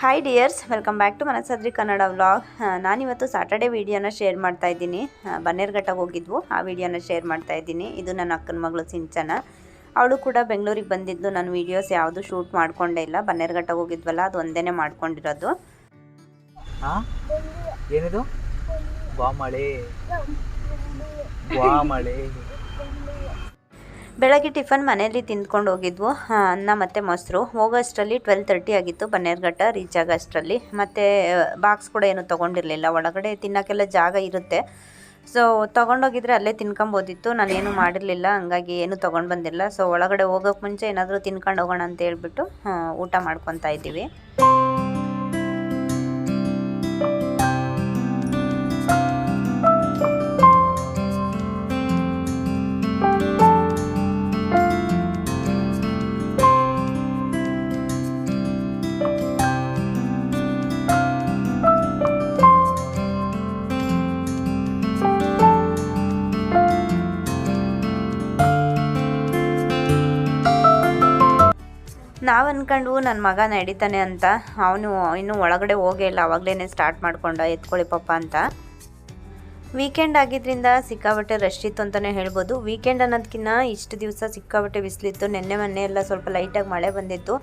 Hi dears welcome back to Manasadri Kannada vlog ನಾನಿವತ್ತು Saturday ವೀಡಿಯೋನ share ಮಾಡ್ತಾ ಇದ್ದೀನಿ. ಬನ್ನೇರ್ಘಟ್ಟಗೆ ಹೋಗಿದ್ವು. ಆ ವಿಡಿಯೋನ ಶೇರ್ ಮಾಡ್ತಾ ಇದ್ದೀನಿ. ಇದು ನನ್ನ ಅಕ್ಕನ ಮಗಳು ಸಿಂಚನ. ಅವಳು ಕೂಡ ಬೆಂಗಳೂರಿಗೆ ಬಂದಿದ್ದು. ನಾನು ವೀಡಿಯೋಸ್ ಯಾವುದು ಶೂಟ್ ಮಾಡಿಕೊಂಡೇ ಇಲ್ಲ. ಬನ್ನೇರ್ಘಟ್ಟಗೆ ಹೋಗಿದ್ವಲ್ಲ, ಅದು ಒಂದೇ ಮಾಡ್ಕೊಂಡಿರೋದು. ಏನಿದು? ಬಾಮಳೆ ಬಾಮಳೆ ಬೆಳಗ್ಗೆ ಟಿಫನ್ ಮನೆಯಲ್ಲಿ ತಿಂದ್ಕೊಂಡು ಹೋಗಿದ್ವು. ಅನ್ನ ಮತ್ತು ಮೊಸರು. ಹೋಗೋಷ್ಟರಲ್ಲಿ ಟ್ವೆಲ್ ತರ್ಟಿ ಆಗಿತ್ತು. ಬನ್ನೇರ್ಘಟ್ಟ ರೀಚ್ ಆಗೋಷ್ಟರಲ್ಲಿ ಮತ್ತು ಬಾಕ್ಸ್ ಕೂಡ ಏನು ತೊಗೊಂಡಿರಲಿಲ್ಲ. ಒಳಗಡೆ ತಿನ್ನೋಕ್ಕೆಲ್ಲ ಜಾಗ ಇರುತ್ತೆ. ಸೊ ತೊಗೊಂಡೋಗಿದ್ರೆ ಅಲ್ಲೇ ತಿನ್ಕೊಂಬೋದಿತ್ತು. ನಾನೇನು ಮಾಡಿರಲಿಲ್ಲ. ಹಂಗಾಗಿ ಏನು ತೊಗೊಂಡು ಬಂದಿಲ್ಲ. ಸೊ ಒಳಗಡೆ ಹೋಗೋಕೆ ಮುಂಚೆ ಏನಾದರೂ ತಿನ್ಕೊಂಡು ಹೋಗೋಣ ಅಂತ ಹೇಳ್ಬಿಟ್ಟು ಊಟ ಮಾಡ್ಕೊತಾ ಇದ್ದೀವಿ. ನಾವು ಅಂದ್ಕೊಂಡು ನನ್ನ ಮಗ ನಡೀತಾನೆ ಅಂತ, ಅವನು ಇನ್ನೂ ಒಳಗಡೆ ಹೋಗೇ ಇಲ್ಲ ಅವಾಗಲೇ ಸ್ಟಾರ್ಟ್ ಮಾಡ್ಕೊಂಡ, ಎತ್ಕೊಳ್ಳಿ ಪಪ್ಪ ಅಂತ. ವೀಕೆಂಡ್ ಆಗಿದ್ದರಿಂದ ಸಿಕ್ಕಾಬಟ್ಟೆ ರಶ್ ಇತ್ತು ಅಂತಲೇ ಹೇಳ್ಬೋದು. ವೀಕೆಂಡ್ ಅನ್ನೋದಕ್ಕಿಂತ ಇಷ್ಟು ದಿವಸ ಸಿಕ್ಕಾಬಟ್ಟೆ ಬಿಸಿಲಿತ್ತು, ನಿನ್ನೆ ಮೊನ್ನೆ ಎಲ್ಲ ಸ್ವಲ್ಪ ಲೈಟಾಗಿ ಮಳೆ ಬಂದಿತ್ತು.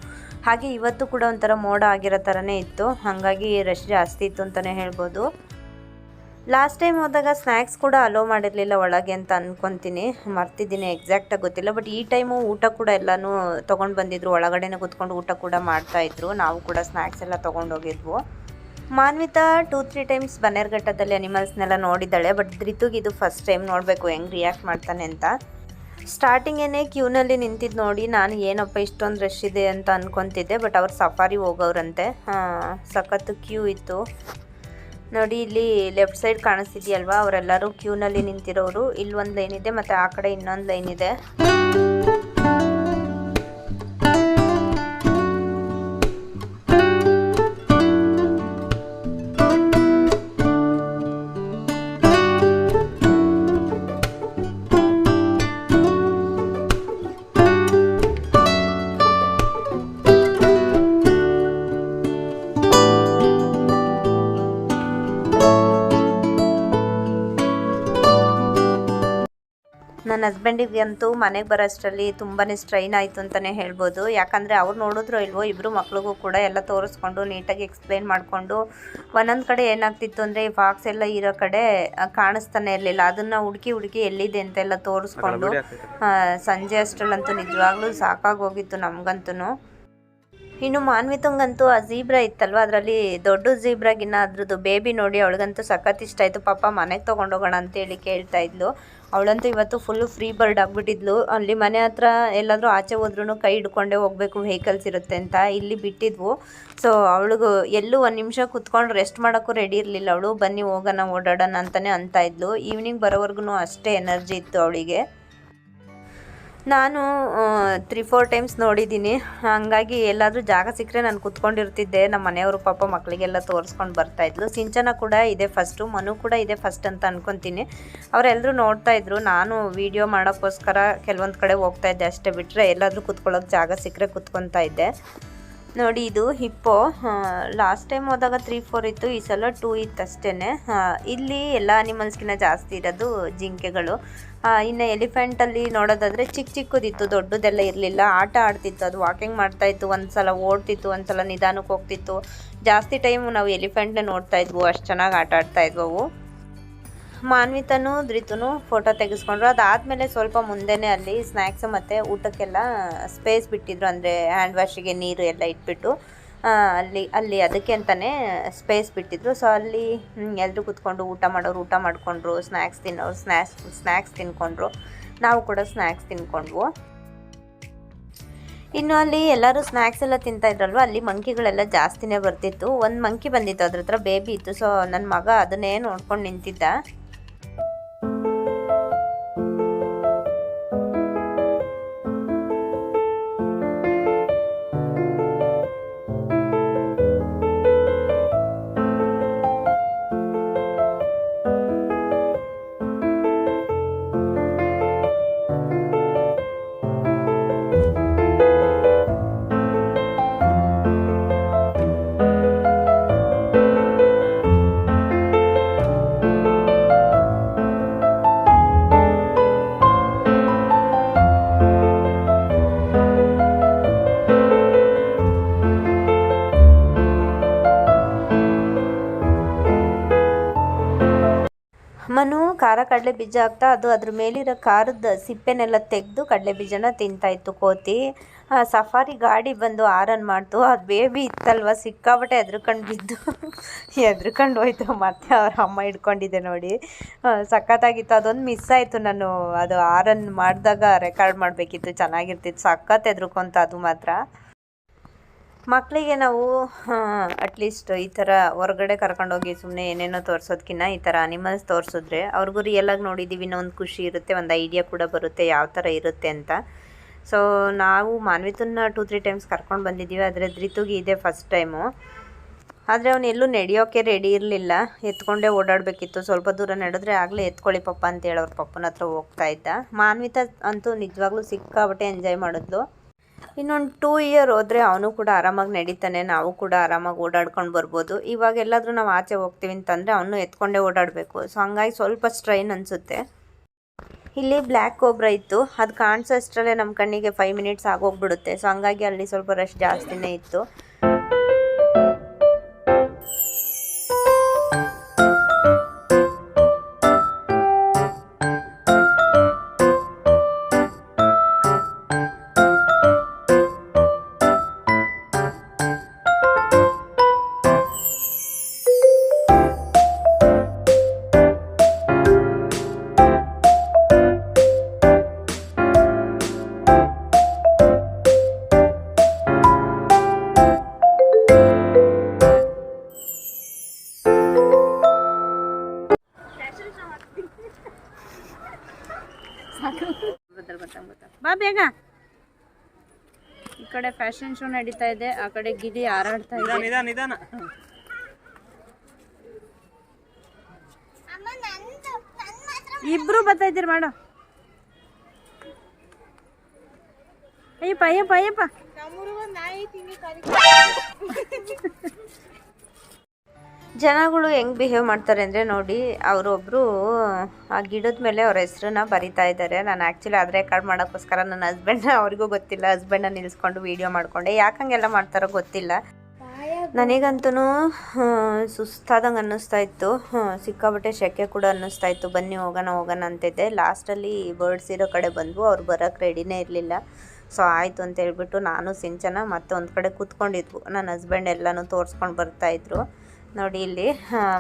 ಹಾಗೆ ಇವತ್ತು ಕೂಡ ಒಂಥರ ಮೋಡ ಆಗಿರೋ ಥರನೇ ಇತ್ತು. ಹಾಗಾಗಿ ರಶ್ ಜಾಸ್ತಿ ಇತ್ತು ಅಂತಲೇ ಹೇಳ್ಬೋದು. ಲಾಸ್ಟ್ ಟೈಮ್ ಹೋದಾಗ ಸ್ನ್ಯಾಕ್ಸ್ ಕೂಡ ಅಲೋ ಮಾಡಿರಲಿಲ್ಲ ಒಳಗೆ ಅಂತ ಅನ್ಕೊತೀನಿ. ಮರ್ತಿದ್ದೀನಿ ಎಕ್ಸಾಕ್ಟಾಗಿ ಗೊತ್ತಿಲ್ಲ ಬಟ್ ಈ ಟೈಮು ಊಟ ಕೂಡ ಎಲ್ಲನೂ ತೊಗೊಂಡು ಬಂದಿದ್ರು. ಒಳಗಡೆನೇ ಕೂತ್ಕೊಂಡು ಊಟ ಕೂಡ ಮಾಡ್ತಾಯಿದ್ರು ನಾವು ಕೂಡ ಸ್ನ್ಯಾಕ್ಸ್ ಎಲ್ಲ ತೊಗೊಂಡು ಹೋಗಿದ್ವು. ಮಾನ್ವಿತಾ ಟೂ ತ್ರೀ ಟೈಮ್ಸ್ ಬನ್ನೇರ್ಘಟ್ಟದಲ್ಲಿ ಅನಿಮಲ್ಸ್ನೆಲ್ಲ ನೋಡಿದ್ದಾಳೆ ಬಟ್ ಧೃತುಗೆ ಇದು ಫಸ್ಟ್ ಟೈಮ್ ನೋಡಬೇಕು, ಹೆಂಗೆ ರಿಯಾಕ್ಟ್ ಮಾಡ್ತಾನೆ ಅಂತ. ಸ್ಟಾರ್ಟಿಂಗೇನೆ ಕ್ಯೂನಲ್ಲಿ ನಿಂತಿದ್ದು ನೋಡಿ, ನಾನು ಏನಪ್ಪ ಇಷ್ಟೊಂದು ರಶ್ ಇದೆ ಅಂತ ಅಂದ್ಕೊತಿದ್ದೆ ಬಟ್ ಅವ್ರು ಸಫಾರಿ ಹೋಗೋರಂತೆ ಸಖತ್ತು ಕ್ಯೂ ಇತ್ತು. ನೋಡಿ, ಇಲ್ಲಿ ಲೆಫ್ಟ್ ಸೈಡ್ ಕಾಣಿಸ್ತಿದ್ಯಲ್ವಾ? ಅವರೆಲ್ಲರೂ ಕ್ಯೂನಲ್ಲಿ ನಿಂತಿರೋರು. ಇಲ್ಲಿ ಒಂದು ಲೈನ್ ಇದೆ, ಮತ್ತು ಆ ಕಡೆ ಇನ್ನೊಂದು ಲೈನ್ ಇದೆ. ನನ್ನ ಹಸ್ಬೆಂಡಿಗೆ ಅಂತೂ ಮನೆಗೆ ಬರೋಷ್ಟರಲ್ಲಿ ತುಂಬಾ ಸ್ಟ್ರೈನ್ ಆಯಿತು ಅಂತಲೇ ಹೇಳ್ಬೋದು. ಯಾಕಂದರೆ ಅವ್ರು ನೋಡಿದ್ರು ಇಲ್ವೋ ಇಬ್ಬರು ಮಕ್ಳಿಗೂ ಕೂಡ ಎಲ್ಲ ತೋರಿಸ್ಕೊಂಡು ನೀಟಾಗಿ ಎಕ್ಸ್ಪ್ಲೈನ್ ಮಾಡಿಕೊಂಡು ಒಂದೊಂದು ಕಡೆ ಏನಾಗ್ತಿತ್ತು ಅಂದರೆ ಈ ಬಾಕ್ಸ್ ಎಲ್ಲ ಇರೋ ಕಡೆ ಕಾಣಿಸ್ತಾನೆ ಇರಲಿಲ್ಲ. ಅದನ್ನು ಹುಡುಕಿ ಹುಡುಕಿ ಎಲ್ಲಿದೆ ಅಂತೆಲ್ಲ ತೋರಿಸ್ಕೊಂಡು ಸಂಜೆ ಅಷ್ಟರಲ್ಲಂತೂ ನಿಜವಾಗ್ಲೂ ಸಾಕಾಗೋಗಿತ್ತು ನಮಗಂತೂ ಇನ್ನು ಮಾನ್ವಿತಂಗಂತೂ ಆ ಜೀಬ್ರಾ ಇತ್ತಲ್ವ? ಅದರಲ್ಲಿ ದೊಡ್ಡ ಝೀಬ್ರಾಗಿನ್ನ ಅದ್ರದ್ದು ಬೇಬಿ ನೋಡಿ ಅವಳಿಗಂತೂ ಸಖತ್ ಇಷ್ಟ ಆಯಿತು. ಪಾಪ ಮನೆಗೆ ತೊಗೊಂಡೋಗೋಣ ಅಂತೇಳಿ ಕೇಳ್ತಾ ಇದ್ಲು. ಅವಳಂತೂ ಇವತ್ತು ಫುಲ್ಲು ಫ್ರೀ ಬರ್ಡ್ ಆಗಿಬಿಟ್ಟಿದ್ಲು. ಅಲ್ಲಿ ಮನೆ ಹತ್ರ ಎಲ್ಲಾದರೂ ಆಚೆ ಹೋದ್ರೂ ಕೈ ಹಿಡ್ಕೊಂಡೇ ಹೋಗಬೇಕು ವೆಹಿಕಲ್ಸ್ ಇರುತ್ತೆ ಅಂತ ಇಲ್ಲಿ ಬಿಟ್ಟಿದ್ವು. ಸೊ ಅವಳಿಗೂ ಎಲ್ಲೂ ಒಂದು ನಿಮಿಷ ಕುತ್ಕೊಂಡು ರೆಸ್ಟ್ ಮಾಡೋಕ್ಕೂ ರೆಡಿ ಇರಲಿಲ್ಲ ಅವಳು. ಬನ್ನಿ ಹೋಗೋಣ, ಓಡಾಡೋಣ ಅಂತಲೇ ಅಂತ ಇದ್ಲು. ಈವ್ನಿಂಗ್ ಬರೋವರೆಗೂ ಅಷ್ಟೇ ಎನರ್ಜಿ ಇತ್ತು ಅವಳಿಗೆ. ನಾನು ತ್ರೀ ಫೋರ್ ಟೈಮ್ಸ್ ನೋಡಿದ್ದೀನಿ. ಹಾಗಾಗಿ ಎಲ್ಲಾದರೂ ಜಾಗ ಸಿಕ್ಕರೆ ನಾನು ಕುತ್ಕೊಂಡಿರ್ತಿದ್ದೆ. ನಮ್ಮ ಮನೆಯವರು ಪಾಪ ಮಕ್ಕಳಿಗೆಲ್ಲ ತೋರಿಸ್ಕೊಂಡು ಬರ್ತಾಯಿದ್ರು ಸಿಂಚನ ಕೂಡ ಇದೆ ಫಸ್ಟು ಮನು ಕೂಡ ಇದೆ ಫಸ್ಟ್ ಅಂತ ಅಂದ್ಕೊತೀನಿ ಅವರೆಲ್ಲರೂ ನೋಡ್ತಾಯಿದ್ರು ನಾನು ವೀಡಿಯೋ ಮಾಡೋಕ್ಕೋಸ್ಕರ ಕೆಲವೊಂದು ಕಡೆ ಹೋಗ್ತಾಯಿದ್ದೆ ಅಷ್ಟೇ ಬಿಟ್ಟರೆ ಎಲ್ಲಾದರೂ ಕೂತ್ಕೊಳ್ಳೋಕೆ ಜಾಗ ಸಿಕ್ಕರೆ ಕುತ್ಕೊತಾ ಇದ್ದೆ. ನೋಡಿ, ಇದು ಹಿಪ್ಪೋ ಲಾಸ್ಟ್ ಟೈಮ್ ಹೋದಾಗ ತ್ರೀ ಫೋರ್ ಇತ್ತು, ಈ ಸಲ ಟೂ ಇತ್ತು ಅಷ್ಟೇ ಇಲ್ಲಿ ಎಲ್ಲ ಅನಿಮಲ್ಸ್ಗಿನ್ನ ಜಾಸ್ತಿ ಇರೋದು ಜಿಂಕೆಗಳು. ಇನ್ನು ಎಲಿಫೆಂಟಲ್ಲಿ ನೋಡೋದಾದರೆ ಚಿಕ್ಕ ಚಿಕ್ಕದಿತ್ತು, ದೊಡ್ಡದೆಲ್ಲ ಇರಲಿಲ್ಲ. ಆಟ ಆಡ್ತಿತ್ತು, ಅದು ವಾಕಿಂಗ್ ಮಾಡ್ತಾ ಇತ್ತು ಒಂದು ಸಲ ಓಡ್ತಿತ್ತು ಒಂದು ಸಲ ನಿಧಾನಕ್ಕೆ ಹೋಗ್ತಿತ್ತು. ಜಾಸ್ತಿ ಟೈಮ್ ನಾವು ಎಲಿಫೆಂಟ್ನೇ ನೋಡ್ತಾ ಇದ್ವು, ಅಷ್ಟು ಚೆನ್ನಾಗಿ ಆಟ ಆಡ್ತಾ ಇದ್ವು ಮಾನ್ವಿತನು ಧೃತನು ಫೋಟೋ ತೆಗೆಸ್ಕೊಂಡ್ರು. ಅದಾದಮೇಲೆ ಸ್ವಲ್ಪ ಮುಂದೆನೇ ಅಲ್ಲಿ ಸ್ನ್ಯಾಕ್ಸ್ ಮತ್ತು ಊಟಕ್ಕೆಲ್ಲ ಸ್ಪೇಸ್ ಬಿಟ್ಟಿದ್ರು. ಅಂದರೆ ಹ್ಯಾಂಡ್ ವಾಶಿಗೆ ನೀರು ಎಲ್ಲ ಇಟ್ಬಿಟ್ಟು ಅಲ್ಲಿ ಅಲ್ಲಿ ಅದಕ್ಕೆ ಅಂತಲೇ ಸ್ಪೇಸ್ ಬಿಟ್ಟಿದ್ರು. ಸೊ ಅಲ್ಲಿ ಎಲ್ಲರೂ ಕೂತ್ಕೊಂಡು ಊಟ ಮಾಡೋರು, ಊಟ ಮಾಡಿಕೊಂಡ್ರು ಸ್ನ್ಯಾಕ್ಸ್ ತಿನ್ನೋರು ಸ್ನ್ಯಾಕ್ಸ್ ಸ್ನ್ಯಾಕ್ಸ್ ತಿನ್ಕೊಂಡ್ರು. ನಾವು ಕೂಡ ಸ್ನ್ಯಾಕ್ಸ್ ತಿನ್ಕೊಂಡ್ವು. ಇನ್ನು ಅಲ್ಲಿ ಎಲ್ಲರೂ ಸ್ನ್ಯಾಕ್ಸ್ ಎಲ್ಲ ತಿಂತಾ ಇದ್ರಲ್ವ? ಅಲ್ಲಿ ಮಂಕಿಗಳೆಲ್ಲ ಜಾಸ್ತಿನೇ ಬರ್ತಿತ್ತು. ಒಂದು ಮಂಕಿ ಬಂದಿತ್ತು. ಅದ್ರ ಹತ್ರ ಬೇಬಿ ಇತ್ತು. ಸೊ ನನ್ನ ಮಗ ಅದನ್ನೇ ನೋಡ್ಕೊಂಡು ನಿಂತಿದ್ದ. ಕಡಲೆ ಬೀಜ ಹಾಕ್ತಾ ಅದು ಅದ್ರ ಮೇಲಿರೋ ಖಾರದ ಸಿಪ್ಪೆನೆಲ್ಲ ತೆಗೆದು ಕಡಲೆ ಬೀಜನ ತಿಂತಾ ಇತ್ತು ಕೋತಿ. ಸಫಾರಿ ಗಾಡಿ ಬಂದು ಆರನ್ ಮಾಡ್ತು. ಅದು ಬೇಬಿ ಇತ್ತಲ್ವ ಸಿಕ್ಕಾಬಟ್ಟೆ ಎದ್ರುಕೊಂಡು ಬಿದ್ದು. ಎದ್ರುಕೊಂಡು ಹೋಯ್ತು. ಮತ್ತೆ ಅವ್ರ ಅಮ್ಮ ಇಟ್ಕೊಂಡಿದ್ದೆ ನೋಡಿ. ಸಖತ್ತಾಗಿತ್ತು. ಅದೊಂದು ಮಿಸ್ ಆಯಿತು ನಾನು. ಅದು ಆರನ್ ಮಾಡಿದಾಗ ರೆಕಾರ್ಡ್ ಮಾಡಬೇಕಿತ್ತು. ಚೆನ್ನಾಗಿರ್ತಿತ್ತು. ಸಖತ್ ಎದ್ರುಕೊಂತ ಅದು ಮಾತ್ರ. ಮಕ್ಕಳಿಗೆ ನಾವು ಅಟ್ಲೀಸ್ಟ್ ಈ ಥರ ಹೊರಗಡೆ ಕರ್ಕೊಂಡೋಗಿ ಸುಮ್ಮನೆ ಏನೇನೋ ತೋರಿಸೋದಕ್ಕಿಂತ ಈ ಥರ ಅನಿಮಲ್ಸ್ ತೋರಿಸಿದ್ರೆ ಅವ್ರಿಗೂ ರಿಯಲಾಗಿ ನೋಡಿದ್ದೀವಿ ಇನ್ನೊಂದು ಖುಷಿ ಇರುತ್ತೆ, ಒಂದು ಐಡಿಯಾ ಕೂಡ ಬರುತ್ತೆ, ಯಾವ ಥರ ಇರುತ್ತೆ ಅಂತ. ಸೊ ನಾವು ಮಾನ್ವಿತನ್ನ ಟೂ ತ್ರೀ ಟೈಮ್ಸ್ ಕರ್ಕೊಂಡು ಬಂದಿದ್ದೀವಿ ಆದರೆ ಧೃತುಗೆ ಇದೆ ಫಸ್ಟ್ ಟೈಮು ಆದರೆ ಅವನು ಎಲ್ಲೂ ನಡೆಯೋಕ್ಕೆ ರೆಡಿ ಇರಲಿಲ್ಲ. ಎತ್ಕೊಂಡೇ ಓಡಾಡಬೇಕಿತ್ತು. ಸ್ವಲ್ಪ ದೂರ ನಡೆದ್ರೆ ಆಗಲೇ ಎತ್ಕೊಳ್ಳಿ ಪಪ್ಪ ಅಂತೇಳಿ ಅವ್ರ ಪಪ್ಪನ ಹತ್ರ ಹೋಗ್ತಾ ಇದ್ದ. ಮಾನ್ವಿತ ಅಂತೂ ನಿಜವಾಗ್ಲೂ ಸಿಕ್ಕಾಬಟ್ಟೆ ಎಂಜಾಯ್ ಮಾಡಿದ್ಲು. ಇನ್ನೊಂದು ಟೂ ಇಯರ್ ಹೋದರೆ ಅವನು ಕೂಡ ಆರಾಮಾಗಿ ನಡೀತಾನೆ, ನಾವು ಕೂಡ ಆರಾಮಾಗಿ ಓಡಾಡ್ಕೊಂಡು ಬರ್ಬೋದು. ಇವಾಗ ಎಲ್ಲಾದರೂ ನಾವು ಆಚೆ ಹೋಗ್ತೀವಿ ಅಂತಂದರೆ ಅವನು ಎತ್ಕೊಂಡೇ ಓಡಾಡಬೇಕು. ಸೊ ಹಂಗಾಗಿ ಸ್ವಲ್ಪ ಸ್ಟ್ರೈನ್ ಅನಿಸುತ್ತೆ. ಇಲ್ಲಿ ಬ್ಲ್ಯಾಕ್ ಕೋಬ್ರಾ ಇತ್ತು. ಅದು ಕಾಣಿಸೋಷ್ಟರಲ್ಲೇ ನಮ್ಮ ಕಣ್ಣಿಗೆ ಫೈವ್ ಮಿನಿಟ್ಸ್ ಆಗೋಗ್ಬಿಡುತ್ತೆ. ಸೊ ಹಂಗಾಗಿ ಅಲ್ಲಿ ಸ್ವಲ್ಪ ರಶ್ ಜಾಸ್ತಿನೇ ಇತ್ತು. ಬೇಗ. ಈ ಕಡೆ ಫ್ಯಾಷನ್ ಶೋ ನಡೀತಾ ಇದೆ ಆ ಕಡೆ ಗಿಳಿ ಹಾರಾಡ್ತಾ ಇದೆ. ನಿಧಾನ ನಿಧಾನ ಇಬ್ರು ಬರ್ತಾ ಇದ್ದೀರಿ ಮಾಡು. ಅಯ್ಯಪ್ಪ ಅಯ್ಯಪ್ಪ ಅಯ್ಯಪ್ಪ. ಜನಗಳು ಹೆಂಗ್ ಬಿಹೇವ್ ಮಾಡ್ತಾರೆ ಅಂದರೆ ನೋಡಿ ಅವರೊಬ್ಬರು ಆ ಗಿಡದ ಮೇಲೆ ಅವ್ರ ಹೆಸ್ರನ್ನ ಬರಿತಾ ಇದ್ದಾರೆ. ನಾನು ಆ್ಯಕ್ಚುಲಿ ಆದರೆ ರೆಕಾರ್ಡ್ ಮಾಡೋಕ್ಕೋಸ್ಕರ ನನ್ನ ಹಸ್ಬೆಂಡ್ನ ಅವ್ರಿಗೂ ಗೊತ್ತಿಲ್ಲ. ಹಸ್ಬೆಂಡ್ನ ನಿಲ್ಲಿಸ್ಕೊಂಡು ವೀಡಿಯೋ ಮಾಡ್ಕೊಂಡೆ. ಯಾಕೆ ಹಂಗೆಲ್ಲ ಮಾಡ್ತಾರೋ ಗೊತ್ತಿಲ್ಲ. ನನಗಂತೂ ಸುಸ್ತಾದಂಗೆ ಅನ್ನಿಸ್ತಾ ಇತ್ತು. ಸಿಕ್ಕಾಬಟ್ಟೆ ಸೆಕೆ ಕೂಡ ಅನ್ನಿಸ್ತಾ ಇತ್ತು. ಬನ್ನಿ, ಹೋಗೋಣ ಹೋಗೋಣ ಅಂತಿದ್ದೆ. ಲಾಸ್ಟಲ್ಲಿ ಬರ್ಡ್ಸ್ ಇರೋ ಕಡೆ ಬಂದವು. ಅವ್ರು ಬರೋಕ್ಕೆ ರೆಡಿನೇ ಇರಲಿಲ್ಲ. ಸೊ ಆಯಿತು ಅಂತ ಹೇಳ್ಬಿಟ್ಟು ನಾನು ಸಿಂಚನ ಮತ್ತೆ ಒಂದು ಕಡೆ ಕೂತ್ಕೊಂಡಿದ್ವು. ನನ್ನ ಹಸ್ಬೆಂಡ್ ಎಲ್ಲನೂ ತೋರಿಸ್ಕೊಂಡು ಬರ್ತಾಯಿದ್ರು ನೋಡಿ ಇಲ್ಲಿ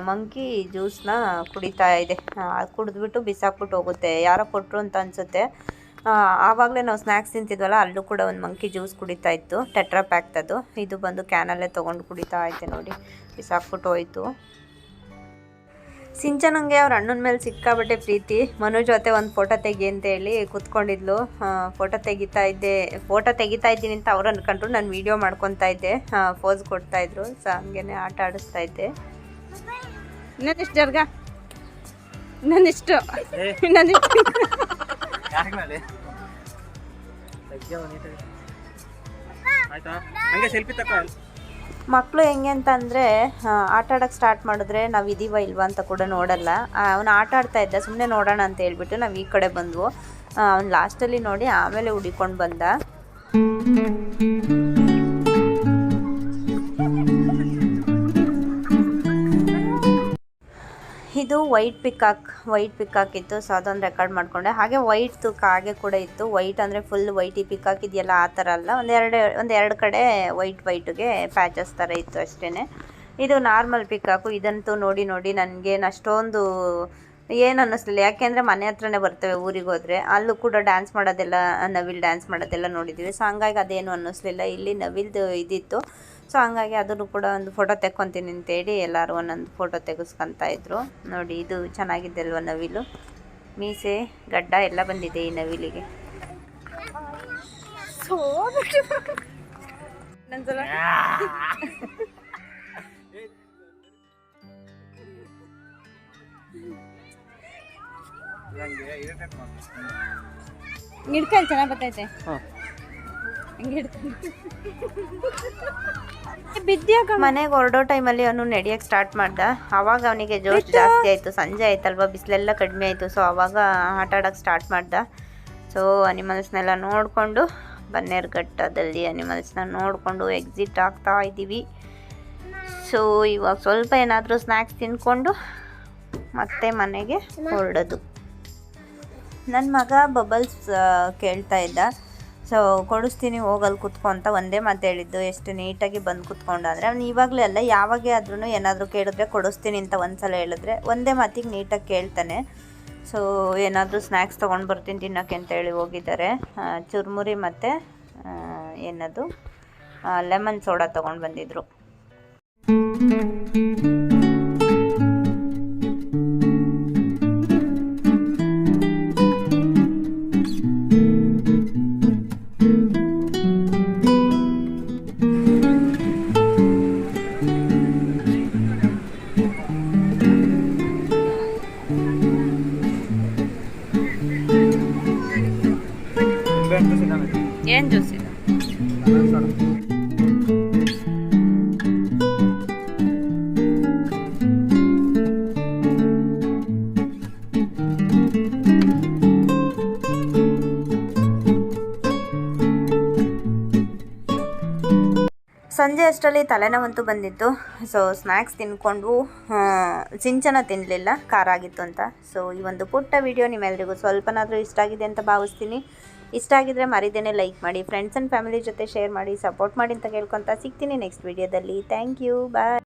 ಮಂಕಿ ಜ್ಯೂಸ್ನ ಕುಡಿತಾ ಇದೆ. ಕುಡಿದ್ಬಿಟ್ಟು ಬಿಸಾಕ್ಬಿಟ್ಟು ಹೋಗುತ್ತೆ. ಯಾರೋ ಕೊಟ್ಟರು ಅಂತ ಅನಿಸುತ್ತೆ. ಆವಾಗಲೇ ನಾವು ಸ್ನ್ಯಾಕ್ಸ್ ತಿಂತಿದ್ವಲ್ಲ, ಅಲ್ಲೂ ಕೂಡ ಒಂದು ಮಂಕಿ ಜ್ಯೂಸ್ ಕುಡಿತಾ ಇತ್ತು. ಟೆಟ್ರಾ ಪ್ಯಾಕ್ದದು ಇದು ಬಂದು ಕ್ಯಾನಲ್ಲೇ ತೊಗೊಂಡು ಕುಡಿತಾ ಐತೆ ನೋಡಿ. ಬಿಸಾಕ್ಬಿಟ್ಟು ಹೋಯ್ತು. ಸಿಂಚನಂಗೆ ಅವ್ರ ಅಣ್ಣನ ಮೇಲೆ ಸಿಕ್ಕಾಬಟ್ಟೆ ಪ್ರೀತಿ. ಮನು ಜೊತೆ ಒಂದು ಫೋಟೋ ತೆಗಿ ಅಂತ ಹೇಳಿ ಕೂತ್ಕೊಂಡಿದ್ಲು. ಫೋಟೋ ತೆಗಿತಾ ಇದ್ದೆ. ಫೋಟೋ ತೆಗಿತಾ ಇದ್ದೀನಿ ಅಂತ ಅವ್ರು ಅನ್ಕೊಂಡ್ರು. ನಾನು ವೀಡಿಯೋ ಮಾಡ್ಕೊತಾ ಇದ್ದೆ. ಫೋಸ್ ಕೊಡ್ತಾ ಇದ್ರು. ಸೊ ಹಂಗೇನೆ ಆಟ ಆಡಿಸ್ತಾ ಇದ್ದೆ. ಇನ್ನೊಂದಿಷ್ಟು ಜರ್ಗ. ಇನ್ನೊಂದಿಷ್ಟು. ಇನ್ನೊಂದಿಷ್ಟು. ಯಾಕೆ ಆಯ್ತಾ? ಹಂಗೆ ಸೆಲ್ಫಿ ಮಕ್ಕಳು ಹೆಂಗೆ ಅಂತಂದರೆ ಆಟ ಆಡೋಕ್ಕೆ ಸ್ಟಾರ್ಟ್ ಮಾಡಿದ್ರೆ ನಾವು ಇದೀವ ಇಲ್ವಾ ಅಂತ ಕೂಡ ನೋಡಲ್ಲ. ಅವನು ಆಟ ಆಡ್ತಾ ಇದ್ದ ಸುಮ್ಮನೆ ನೋಡೋಣ ಅಂತ ಹೇಳ್ಬಿಟ್ಟು ನಾವು ಈ ಕಡೆ ಬಂದ್ವು. ಅವ್ನು ಲಾಸ್ಟಲ್ಲಿ ನೋಡಿ ಆಮೇಲೆ ಹುಡಿಕೊಂಡು ಬಂದ. ಇದು ವೈಟ್ ಪಿಕಾಕ್ ವೈಟ್ ಪಿಕಾಕ್ ಇತ್ತು. ಸೊ ಅದೊಂದು ರೆಕಾರ್ಡ್ ಮಾಡಿಕೊಂಡೆ. ಹಾಗೆ ವೈಟ್ ಕಾಗೆ ಕೂಡ ಇತ್ತು. ವೈಟ್ ಅಂದರೆ ಫುಲ್ ವೈಟ್ ಈ ಪಿಕಾಕ್ ಇದೆಯಲ್ಲ, ಆ ಥರ ಅಲ್ಲ. ಒಂದೆರಡು ಒಂದೆರಡು ಕಡೆ ವೈಟ್ ವೈಟ್ಗೆ ಪ್ಯಾಚಸ್ ಥರ ಇತ್ತು ಅಷ್ಟೇ ಇದು ನಾರ್ಮಲ್ ಪಿಕಾಕು ಇದಂತೂ ನೋಡಿ ನೋಡಿ ನನಗೇನು ಅಷ್ಟೊಂದು ಏನು ಅನ್ನಿಸ್ಲಿಲ್ಲ. ಯಾಕೆಂದರೆ ಮನೆ ಹತ್ರನೇ ಬರ್ತವೆ ಊರಿಗೆ ಹೋದರೆ. ಅಲ್ಲೂ ಕೂಡ ಡ್ಯಾನ್ಸ್ ಮಾಡೋದೆಲ್ಲ, ನವಿಲ್ ಡ್ಯಾನ್ಸ್ ಮಾಡೋದೆಲ್ಲ ನೋಡಿದ್ದೀವಿ ಸೊ ಹಂಗಾಗಿ ಅದೇನು ಅನ್ನಿಸ್ಲಿಲ್ಲ. ಇಲ್ಲಿ ನವಿಲ್ದು ಇದಿತ್ತು. ಸೊ ಹಂಗಾಗಿ ಅದನ್ನು ಕೂಡ ಒಂದು ಫೋಟೋ ತೆಕ್ಕೊತೀನಿ ಅಂತೇಳಿ ಎಲ್ಲರೂ ಒಂದೊಂದು ಫೋಟೋ ತೆಗೆಸ್ಕೊತಾ ಇದ್ರು. ನೋಡಿ ಇದು ಚೆನ್ನಾಗಿದೆ ಅಲ್ವ ನವಿಲು? ಮೀಸೆ ಗಡ್ಡ ಎಲ್ಲ ಬಂದಿದೆ ಈ ನವಿಲಿಗೆ. ಹಿಡ್ಕೊಂಡು ಚೆನ್ನಾಗಿ ಬರ್ತೈತೆ. ಮನೆಗೆ ಹೊರಡೋ ಟೈಮಲ್ಲಿ ಅವನು ನಡೆಯಕ್ಕೆ ಸ್ಟಾರ್ಟ್ ಮಾಡ್ದ. ಅವಾಗ ಅವನಿಗೆ ಜೋಶ್ ಜಾಸ್ತಿ ಆಯಿತು. ಸಂಜೆ ಆಯ್ತಲ್ವ? ಬಿಸಿಲೆಲ್ಲ ಕಡಿಮೆ ಆಯಿತು. ಸೊ ಅವಾಗ ಆಟ ಆಡೋಕ್ಕೆ ಸ್ಟಾರ್ಟ್ ಮಾಡ್ದ. ಸೊ ಅನಿಮಲ್ಸ್ನೆಲ್ಲ ನೋಡಿಕೊಂಡು ಬನ್ನೇರುಘಟ್ಟದಲ್ಲಿ ಅನಿಮಲ್ಸ್ನ ನೋಡಿಕೊಂಡು ಎಕ್ಸಿಟ್ ಆಗ್ತಾ ಇದ್ದೀವಿ ಸೊ ಇವಾಗ ಸ್ವಲ್ಪ ಏನಾದರೂ ಸ್ನ್ಯಾಕ್ಸ್ ತಿನ್ಕೊಂಡು ಮತ್ತೆ ಮನೆಗೆ ಹೊರಡೋದು. ನನ್ನ ಮಗ ಬಬಲ್ಸ್ ಕೇಳ್ತಾ ಇದ್ದ. ಸೊ, ಕೊಡಿಸ್ತೀನಿ ಹೋಗಲ್ಲಿ ಕುತ್ಕೊ ಅಂತ ಒಂದೇ ಮಾತು ಹೇಳಿದ್ದು. ಎಷ್ಟು ನೀಟಾಗಿ ಬಂದು ಕುತ್ಕೊಂಡು ಅಂದರೆ ಅವ್ನು ಇವಾಗಲೇ ಅಲ್ಲ, ಯಾವಾಗೇ ಆದ್ರೂ ಏನಾದರೂ ಕೇಳಿದ್ರೆ ಕೊಡಿಸ್ತೀನಿ ಅಂತ ಒಂದ್ಸಲ ಹೇಳಿದ್ರೆ ಒಂದೇ ಮಾತಿಗೆ ನೀಟಾಗಿ ಕೇಳ್ತಾನೆ. ಸೊ, ಏನಾದರೂ ಸ್ನ್ಯಾಕ್ಸ್ ತೊಗೊಂಡು ಬರ್ತೀನಿ ತಿನ್ನೋಕ್ಕೆ ಅಂತ ಹೇಳಿ ಹೋಗಿದ್ದಾರೆ. ಚುರುಮುರಿ ಚುರ್ಮುರಿ ಮತ್ತು ಏನದು? ಲೆಮನ್ ಸೋಡಾ ತೊಗೊಂಡು ಬಂದಿದ್ರು. ಏನು ಜ್ಯೂಸ್ ಇದು ಸಂಜೆ ಅಷ್ಟರಲ್ಲಿ ತಲೆನೋವಂತೂ ಬಂದಿತ್ತು. ಸೊ ಸ್ನ್ಯಾಕ್ಸ್ ತಿನ್ಕೊಂಡು ಸಿಂಚನ ತಿನ್ನಲಿಲ್ಲ ಖಾರ ಆಗಿತ್ತು ಅಂತ. ಸೊ ಈ ಒಂದು ಪುಟ್ಟ ವಿಡಿಯೋ ನಿಮ್ಮೆಲ್ಲರಿಗೂ ಸ್ವಲ್ಪನಾದರೂ ಇಷ್ಟ ಆಗಿದೆ ಅಂತ ಭಾವಿಸ್ತೀನಿ. ಇಷ್ಟ ಆಗಿದ್ರೆ ಮರಿದೇನೆ ಲೈಕ್ ಮಾಡಿ ಫ್ರೆಂಡ್ಸ್ ಆ್ಯಂಡ್ ಫ್ಯಾಮಿಲಿ ಜೊತೆ ಶೇರ್ ಮಾಡಿ ಸಪೋರ್ಟ್ ಮಾಡಿ ಅಂತ ಕೇಳ್ಕೊತಾ ಸಿಗ್ತೀನಿ ನೆಕ್ಸ್ಟ್ ವಿಡಿಯೋದಲ್ಲಿ ಥ್ಯಾಂಕ್ ಯು ಬಾಯ್